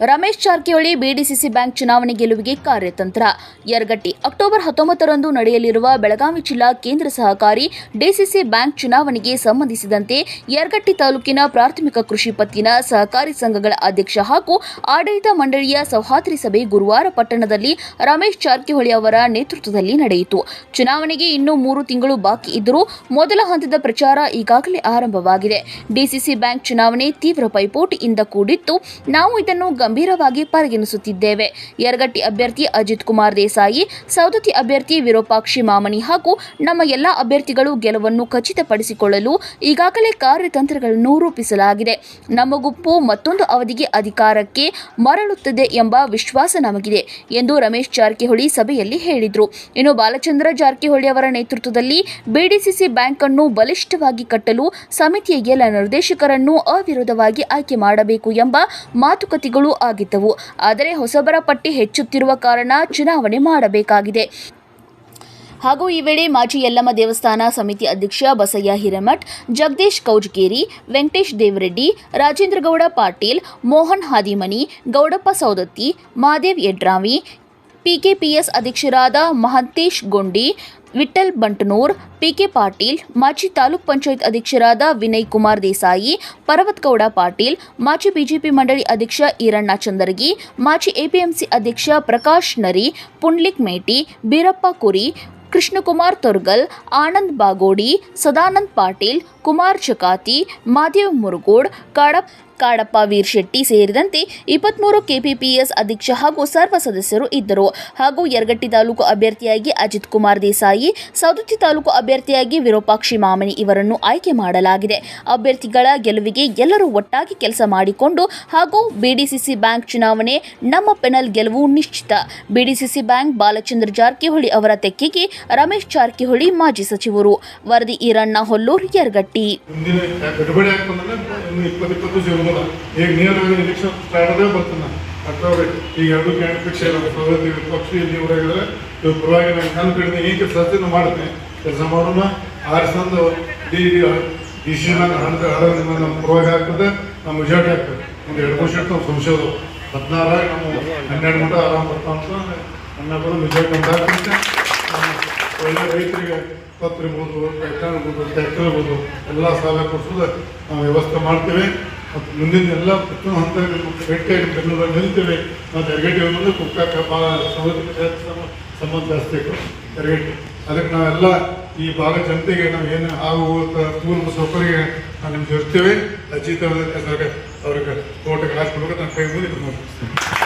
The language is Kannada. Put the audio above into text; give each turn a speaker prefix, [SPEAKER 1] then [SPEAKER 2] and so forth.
[SPEAKER 1] ರಮೇಶ್ ಜಾರಕಿಹೊಳಿ ಬಿಡಿಸಿಸಿ ಬ್ಯಾಂಕ್ ಚುನಾವಣೆ ಗೆಲುವಿಗೆ ಕಾರ್ಯತಂತ್ರ. ಯರಗಟ್ಟಿ ಅಕ್ಟೋಬರ್ ಹತ್ತೊಂಬತ್ತರಂದು ನಡೆಯಲಿರುವ ಬೆಳಗಾವಿ ಜಿಲ್ಲಾ ಕೇಂದ್ರ ಸಹಕಾರಿ ಡಿಸಿಸಿ ಬ್ಯಾಂಕ್ ಚುನಾವಣೆಗೆ ಸಂಬಂಧಿಸಿದಂತೆ ಯರಗಟ್ಟಿ ತಾಲೂಕಿನ ಪ್ರಾಥಮಿಕ ಕೃಷಿ ಪತ್ತಿನ ಸಹಕಾರಿ ಸಂಘಗಳ ಅಧ್ಯಕ್ಷ ಹಾಗೂ ಆಡಳಿತ ಮಂಡಳಿಯ ಸೌಹಾದ್ರಿ ಸಭೆ ಗುರುವಾರ ಪಟ್ಟಣದಲ್ಲಿ ರಮೇಶ್ ಜಾರಕಿಹೊಳಿ ಅವರ ನೇತೃತ್ವದಲ್ಲಿ ನಡೆಯಿತು. ಚುನಾವಣೆಗೆ ಇನ್ನೂ ಮೂರು ತಿಂಗಳು ಬಾಕಿ ಇದ್ದರೂ ಮೊದಲ ಹಂತದ ಪ್ರಚಾರ ಈಗಾಗಲೇ ಆರಂಭವಾಗಿದೆ. ಡಿಸಿಸಿ ಬ್ಯಾಂಕ್ ಚುನಾವಣೆ ತೀವ್ರ ಪೈಪೋಟಿಯಿಂದ ಕೂಡಿತ್ತು ನಾವು ಇದನ್ನು ಗಂಭೀರವಾಗಿ ಪರಿಗಣಿಸುತ್ತಿದ್ದೇವೆ. ಯರಗಟ್ಟಿ ಅಭ್ಯರ್ಥಿ ಅಜಿತ್ ಕುಮಾರ್ ದೇಸಾಯಿ ಸೌದತಿ ಅಭ್ಯರ್ಥಿ ವಿರೂಪಾಕ್ಷಿ ಮಾಮನಿ ಹಾಗೂ ನಮ್ಮ ಎಲ್ಲಾ ಅಭ್ಯರ್ಥಿಗಳು ಗೆಲುವನ್ನು ಖಚಿತಪಡಿಸಿಕೊಳ್ಳಲು ಈಗಾಗಲೇ ಕಾರ್ಯತಂತ್ರಗಳನ್ನು ರೂಪಿಸಲಾಗಿದೆ. ನಮ್ಮ ಗುಂಪು ಮತ್ತೊಂದು ಅವಧಿಗೆ ಅಧಿಕಾರಕ್ಕೆ ಮರಳುತ್ತದೆ ಎಂಬ ವಿಶ್ವಾಸ ನಮಗಿದೆ ಎಂದು ರಮೇಶ್ ಜಾರಕಿಹೊಳಿ ಸಭೆಯಲ್ಲಿ ಹೇಳಿದರು. ಇನ್ನು ಬಾಲಚಂದ್ರ ಜಾರಕಿಹೊಳಿ ಅವರ ನೇತೃತ್ವದಲ್ಲಿ ಬಿಡಿಸಿಸಿ ಬ್ಯಾಂಕ್ ಅನ್ನು ಬಲಿಷ್ಠವಾಗಿ ಕಟ್ಟಲು ಸಮಿತಿಯ ಎಲ್ಲ ನಿರ್ದೇಶಕರನ್ನು ಅವಿರೋಧವಾಗಿ ಆಯ್ಕೆ ಮಾಡಬೇಕು ಎಂಬ ಮಾತುಕತೆಗಳು ಆಗಿದ್ದವು. ಆದರೆ ಹೊಸಬರ ಪಟ್ಟಿ ಹೆಚ್ಚುತ್ತಿರುವ ಕಾರಣ ಚುನಾವಣೆ ಮಾಡಬೇಕಾಗಿದೆ. ಹಾಗೂ ಈ ವೇಳೆ ಮಾಜಿ ಯಲ್ಲಮ್ಮ ದೇವಸ್ಥಾನ ಸಮಿತಿ ಅಧ್ಯಕ್ಷ ಬಸಯ್ಯ ಹಿರೇಮಠ್, ಜಗದೀಶ್ ಕೌಜಗೇರಿ, ವೆಂಕಟೇಶ್ ದೇವರೆಡ್ಡಿ, ರಾಜೇಂದ್ರಗೌಡ ಪಾಟೀಲ್, ಮೋಹನ್ ಹಾದಿಮನಿ, ಗೌಡಪ್ಪ ಸೌದತ್ತಿ ಮಾದೇವ್ ಯಡ್ರಾವಿ ಪಿಕೆಪಿಎಸ್ ಅಧ್ಯಕ್ಷರಾದ ಮಹಂತೇಶ್ ಗೊಂಡಿ ವಿಠಲ್ ಬಂಟನೂರ್, ಪಿಕೆ ಪಾಟೀಲ್, ಮಾಜಿ ತಾಲೂಕ್ ಪಂಚಾಯತ್ ಅಧ್ಯಕ್ಷರಾದ ವಿನಯ್ ಕುಮಾರ್ ದೇಸಾಯಿ ಪರ್ವತ್ಗೌಡ ಪಾಟೀಲ್, ಮಾಜಿ ಬಿಜೆಪಿ ಮಂಡಳಿ ಅಧ್ಯಕ್ಷ ಈರಣ್ಣ ಚಂದರಗಿ, ಮಾಜಿ ಎಪಿಎಂಸಿ ಅಧ್ಯಕ್ಷ ಪ್ರಕಾಶ್ ನರಿ, ಪುಂಡ್ಲಿಕ್ ಮೇಟಿ, ಬೀರಪ್ಪ ಕುರಿ, ಕೃಷ್ಣಕುಮಾರ್ ತೊರ್ಗಲ್, ಆನಂದ್ ಬಾಗೋಡಿ, ಸದಾನಂದ್ ಪಾಟೀಲ್, ಕುಮಾರ್ ಚಕಾತಿ, ಮಾದೇವ್ ಮುರುಗೋಡ್, ಕಾಡಪ್ ಕಾಡಪ್ಪ ವೀರ್ಶೆಟ್ಟಿ ಸೇರಿದಂತೆ ಇಪ್ಪತ್ಮೂರು ಕೆಪಿಪಿಎಸ್ ಅಧ್ಯಕ್ಷ ಹಾಗೂ ಸರ್ವ ಸದಸ್ಯರು ಇದ್ದರು. ಹಾಗೂ ಯರಗಟ್ಟಿ ತಾಲೂಕು ಅಭ್ಯರ್ಥಿಯಾಗಿ ಅಜಿತ್ ಕುಮಾರ್ ದೇಸಾಯಿ ಸೌದತ್ತಿ ತಾಲೂಕು ಅಭ್ಯರ್ಥಿಯಾಗಿ ವಿರೂಪಾಕ್ಷಿ ಮಾಮನಿ ಇವರನ್ನು ಆಯ್ಕೆ ಮಾಡಲಾಗಿದೆ. ಅಭ್ಯರ್ಥಿಗಳ ಗೆಲುವಿಗೆ ಎಲ್ಲರೂ ಒಟ್ಟಾಗಿ ಕೆಲಸ ಮಾಡಿಕೊಂಡು ಹಾಗೂ ಬಿಡಿಸಿಸಿ ಬ್ಯಾಂಕ್ ಚುನಾವಣೆ, ನಮ್ಮ ಪೆನಲ್ ಗೆಲುವು ನಿಶ್ಚಿತ. ಬಿಡಿಸಿಸಿ ಬ್ಯಾಂಕ್ ಬಾಲಚಂದ್ರ ಜಾರಕಿಹೊಳಿ ಅವರ ತೆಕ್ಕೆಗೆ ರಮೇಶ್ ಜಾರಕಿಹೊಳಿ ಮಾಜಿ ಸಚಿವರು. ವರದಿ ಈರಣ್ಣ ಹೊಲ್ಲೂರ್, ಯರಗಟ್ಟಿ.
[SPEAKER 2] ಇರೋದಿಲ್ಲ ಈಗ ನೀರು ಎಲೆಕ್ಷನ್ ಸ್ಟಾರ್ಟ್ ಆದಾಗ ಬರ್ತಾನೆ. ಅಕ್ಟೋಬರ್ ಈಗ ಎರಡು ಕ್ಯಾಂಡ್ ಫಿಕ್ಸ್ ಇಲ್ಲ ವಿಪಕ್ಷ ಪಕ್ಷ ಇಲ್ಲಿ ಊರಾಗ ಇವ್ರ ಪರವಾಗಿ ನಾನು ನನ್ನ ಕಡೆಯಿಂದ ಈಗ ಕೆಲಸ ಮಾಡ್ತೇನೆ ಕೆಲಸ ಮಾಡೋಣ. ಆರಿಸಂದು ಡಿ ಡಿ ಸಿ ನಾನು ಹಣದ ಹಣದಿಂದ ನಮ್ಮ ಪರವಾಗಿ ಹಾಕ್ತದೆ ನಮ್ಮ ಮೆಜಾರಿಟಿ ಆಗ್ತದೆ. ಒಂದು ಎರಡು ವರ್ಷ ನಾವು ಸಂಶೋಧ ಹದಿನಾರಾಗ ನಮ್ಮ ಹನ್ನೆರಡು ಗಂಟೆ ಆರಾಮ್ ಬರ್ತಾ ಅಂತ ನನ್ನ ಬರೋ ಮೆಜಾರಿಟಿ ಅಂತ ಒಳ್ಳೆ ರೈತರಿಗೆ ಪತ್ರ ಇರ್ಬೋದು ಟ್ರ್ಯಾಕ್ಟರ್ ಇರ್ಬೋದು ಟ್ರ್ಯಾಕ್ಟರ್ ಇರ್ಬೋದು ಎಲ್ಲ ಸಾಲ ಕೊಡಿಸೋದು ನಾವು ವ್ಯವಸ್ಥೆ ಮಾಡ್ತೇವೆ. ಮತ್ತು ಮುಂದಿನ ಎಲ್ಲ ಪ್ರತಿ ಹಂತಗಳು ಭೇಟಿಯಾಗಿ ಬೆಂಗಳೂರಲ್ಲಿ ನಿಲ್ತೇವೆ. ಮತ್ತು ಎರಗಟ್ಟಿ ಅನ್ನೋದು ಕುಕ್ಕ ಭಾಳ ಸೌಲಭ್ಯ ಸಂಬಂಧ ಜಾಸ್ತಿ ಎರಗಟ್ಟಿ ಅದಕ್ಕೆ ನಾವೆಲ್ಲ ಈ ಭಾಗ ಜನತೆಗೆ ನಾವು ಏನು ಆಗು ಮೂಲಭೂತ ಸೌಕರ್ಯ ನಾವು ನಿಮ್ಗೆ ಇರ್ತೇವೆ. ಅಜಿತ್ ಅವ್ರಿಗೆ ತೋಟಕ್ಕೆ ಹಾಕಿ